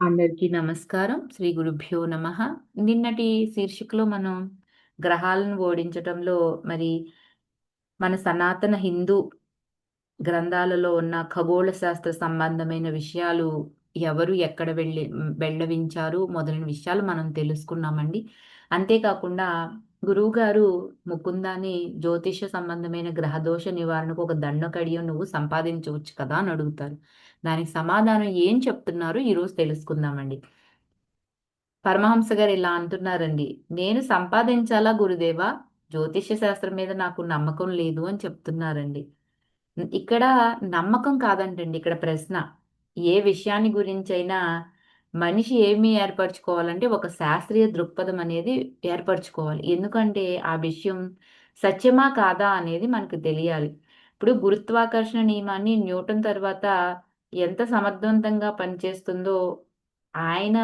అందరికీ నమస్కారం. శ్రీ గురుభ్యో నమ. నిన్నటి శీర్షికలో మనం గ్రహాలను ఓడించటంలో మరి మన సనాతన హిందూ గ్రంథాలలో ఉన్న ఖగోళ శాస్త్ర సంబంధమైన విషయాలు ఎవరు ఎక్కడ వెళ్ళి వెళ్ళవించారు మొదలైన విషయాలు మనం తెలుసుకున్నామండి. అంతేకాకుండా గురువుగారు ముకుందాన్ని జ్యోతిష సంబంధమైన గ్రహదోష నివారణకు ఒక దండకడియ నువ్వు సంపాదించవచ్చు కదా అని అడుగుతారు. దానికి సమాధానం ఏం చెప్తున్నారు ఈరోజు తెలుసుకుందామండి. పరమహంస గారు ఇలా అంటున్నారండి నేను సంపాదించాలా గురుదేవా? జ్యోతిష్య శాస్త్రం మీద నాకు నమ్మకం లేదు అని చెప్తున్నారండి. ఇక్కడ నమ్మకం కాదంటండి ఇక్కడ ప్రశ్న. ఏ విషయాన్ని గురించైనా మనిషి ఏమి ఏర్పరచుకోవాలంటే ఒక శాస్త్రీయ దృక్పథం అనేది ఏర్పరచుకోవాలి. ఎందుకంటే ఆ విషయం సత్యమా కాదా అనేది మనకు తెలియాలి. ఇప్పుడు గురుత్వాకర్షణ నియమాన్ని న్యూటన్ తర్వాత ఎంత సమర్థవంతంగా పనిచేస్తుందో ఆయన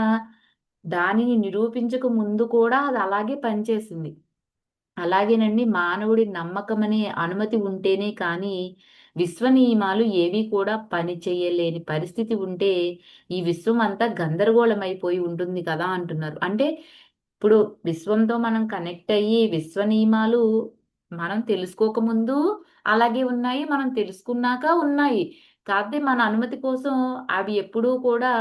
దానిని నిరూపించక ముందు కూడా అది అలాగే పనిచేసింది. అలాగేనండి మానవుడి నమ్మకం అనే అనుమతి ఉంటేనే కానీ విశ్వ నియమాలు ఏవి కూడా పని చేయలేని పరిస్థితి ఉంటే ఈ విశ్వం అంతా గందరగోళమైపోయి ఉంటుంది కదా అంటున్నారు. అంటే ఇప్పుడు విశ్వంతో మనం కనెక్ట్ అయ్యి విశ్వ నియమాలు మనం తెలుసుకోకముందు అలాగే ఉన్నాయి మనం తెలుసుకున్నాక ఉన్నాయి. కాకపోతే మన అనుమతి కోసం అవి ఎప్పుడూ కూడా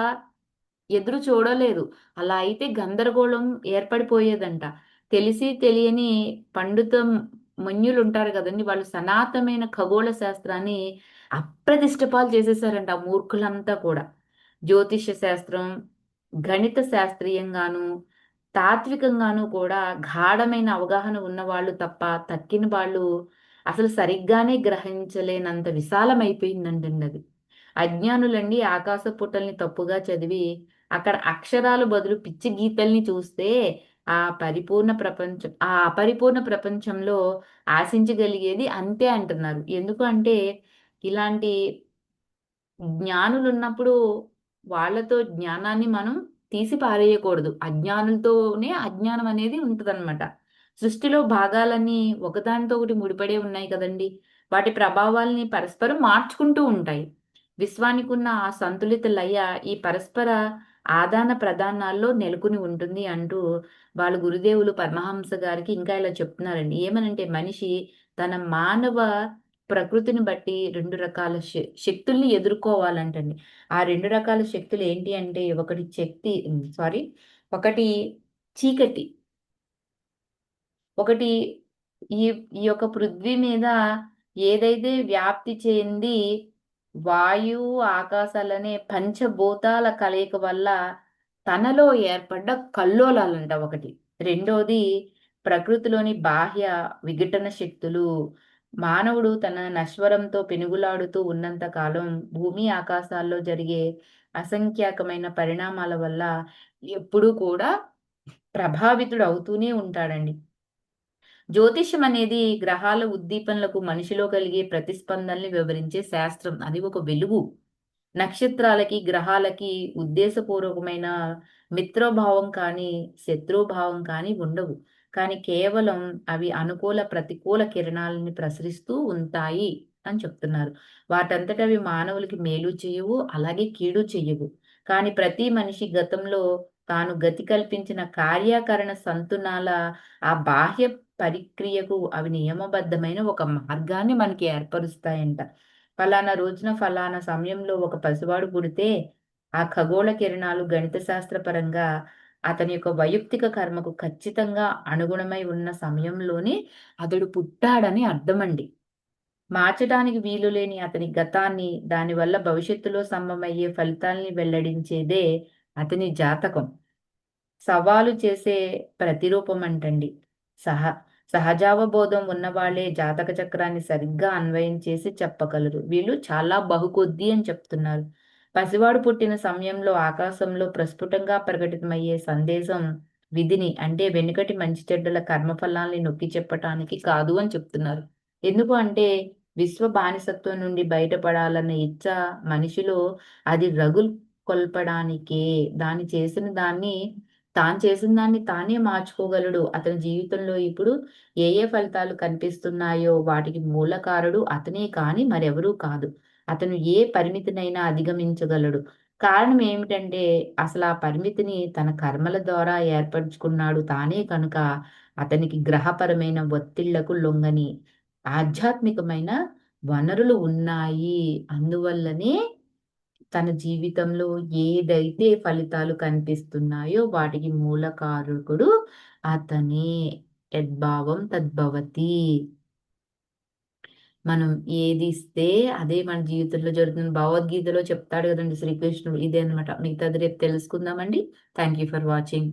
ఎదురు చూడలేదు. అలా అయితే గందరగోళం ఏర్పడిపోయేదంట. తెలిసి తెలియని పండితం మన్యులు ఉంటారు కదండి. వాళ్ళు సనాతనమైన ఖగోళ శాస్త్రాన్ని అప్రతిష్టపాలు చేసేసారంట ఆ మూర్ఖులంతా కూడా. జ్యోతిష శాస్త్రం గణిత శాస్త్రీయంగాను తాత్వికంగాను కూడా గాఢమైన అవగాహన ఉన్న వాళ్ళు తప్ప తక్కిన వాళ్ళు అసలు సరిగ్గానే గ్రహించలేనంత విశాలమైపోయిందండి అది. అజ్ఞానులండి ఆకాశ పుట్టల్ని తప్పుగా చదివి అక్కడ అక్షరాలు బదులు పిచ్చి గీతల్ని చూస్తే ఆ పరిపూర్ణ ప్రపంచం ఆ అపరిపూర్ణ ప్రపంచంలో ఆశించగలిగేది అంతే అంటున్నారు. ఎందుకు అంటే ఇలాంటి జ్ఞానులు ఉన్నప్పుడు వాళ్ళతో జ్ఞానాన్ని మనం తీసి పారేయకూడదు. అజ్ఞానులతోనే అజ్ఞానం అనేది ఉంటుందన్నమాట. సృష్టిలో భాగాలన్నీ ఒకదానితో ఒకటి ముడిపడే ఉన్నాయి కదండి. వాటి ప్రభావాల్ని పరస్పరం మార్చుకుంటూ ఉంటాయి. విశ్వానికి ఉన్న ఆ సంతులిత లయ ఈ పరస్పర ఆదాన ప్రధానాల్లో నెలకొని ఉంటుంది అంటూ వాళ్ళ గురుదేవులు పరమహంస గారికి ఇంకా ఇలా చెప్తున్నారండి. ఏమనంటే మనిషి తన మానవ ప్రకృతిని బట్టి రెండు రకాల శక్తుల్ని ఎదుర్కోవాలంటండి. ఆ రెండు రకాల శక్తులు ఏంటి అంటే ఒకటి శక్తి సారీ ఒకటి చీకటి. ఒకటి ఈ ఈ యొక్క పృథ్వీ మీద ఏదైతే వ్యాప్తి చెంది వాయువు ఆకాశాలనే పంచభూతాల కలయిక వల్ల తనలో ఏర్పడ్డ కల్లోలాలంట ఒకటి. రెండోది ప్రకృతిలోని బాహ్య విఘటన శక్తులు. మానవుడు తన నశ్వరంతో పెనుగులాడుతూ ఉన్నంత కాలం భూమి ఆకాశాల్లో జరిగే అసంఖ్యాకమైన పరిణామాల వల్ల ఎప్పుడూ కూడా ప్రభావితుడు అవుతూనే ఉంటాడండి. జ్యోతిష్యం అనేది గ్రహాల ఉద్దీపనలకు మనిషిలో కలిగే ప్రతిస్పందనల్ని వివరించే శాస్త్రం. అది ఒక వెలుగు. నక్షత్రాలకి గ్రహాలకి ఉద్దేశపూర్వకమైన మిత్రభావం కానీ శత్రుభావం కానీ ఉండవు. కానీ కేవలం అవి అనుకూల ప్రతికూల కిరణాలని ప్రసరిస్తూ ఉంటాయి అని చెప్తున్నారు. వాటంతట అవి మానవులకి మేలు చేయవు అలాగే కీడు చేయవు కానీ ప్రతి మనిషి గతంలో తాను గతి కల్పించిన కార్యాకరణ సంతునాల ఆ బాహ్య పరిక్రియకు అవి నియమబద్ధమైన ఒక మార్గాన్ని మనకి ఏర్పరుస్తాయంట. ఫలానా రోజున ఫలానా సమయంలో ఒక పసివాడు పుడితే ఆ ఖగోళ కిరణాలు గణిత శాస్త్రపరంగా అతని యొక్క వైయక్తిక కర్మకు ఖచ్చితంగా అనుగుణమై ఉన్న సమయంలోనే అతడు పుట్టాడని అర్థమండి. మార్చడానికి వీలు లేని అతని గతాన్ని దానివల్ల భవిష్యత్తులో సంభమయ్యే ఫలితాల్ని వెల్లడించేదే అతని జాతకం. సవాలు చేసే ప్రతిరూపం అంటండి సహ సహజావబోధం ఉన్నవాళ్ళే జాతక చక్రాన్ని సరిగ్గా అన్వయం చేసి చెప్పగలరు. వీళ్ళు చాలా బహుకొద్ది అని చెప్తున్నారు. పసివాడు పుట్టిన సమయంలో ఆకాశంలో ప్రస్ఫుటంగా ప్రకటితమయ్యే సందేశం విధిని అంటే వెనుకటి మంచి చెడ్డల కర్మఫలాల్ని నొక్కి చెప్పటానికి కాదు అని చెప్తున్నారు. ఎందుకు అంటే విశ్వ బానిసత్వం నుండి బయటపడాలన్న ఇచ్చ మనిషిలో అది రగులు కొల్పడానికే. దాన్ని చేసిన దాన్ని తాను చేసిన దాన్ని తానే మార్చుకోగలడు. అతని జీవితంలో ఇప్పుడు ఏ ఏ ఫలితాలు కనిపిస్తున్నాయో వాటికి మూలకారుడు అతనే కాని మరెవరూ కాదు. అతను ఏ పరిమితినైనా అధిగమించగలడు. కారణం ఏమిటంటే అసలు ఆ పరిమితిని తన కర్మల ద్వారా ఏర్పరచుకున్నాడు తానే కనుక అతనికి గ్రహపరమైన ఒత్తిళ్ళకు లొంగని. ఆధ్యాత్మికమైన వనరులు ఉన్నాయి. అందువల్లనే తన జీవితంలో ఏదైతే ఫలితాలు కనిపిస్తున్నాయో వాటికి మూలకారకుడు అతనే. యద్భావం తద్భవతి. మనం ఏది ఇస్తే అదే మన జీవితంలో జరుగుతుంది. భగవద్గీతలో చెప్తాడు కదండి శ్రీకృష్ణుడు ఇదే అనమాట మిగతాది రేపు తెలుసుకుందామండి. Thank you for watching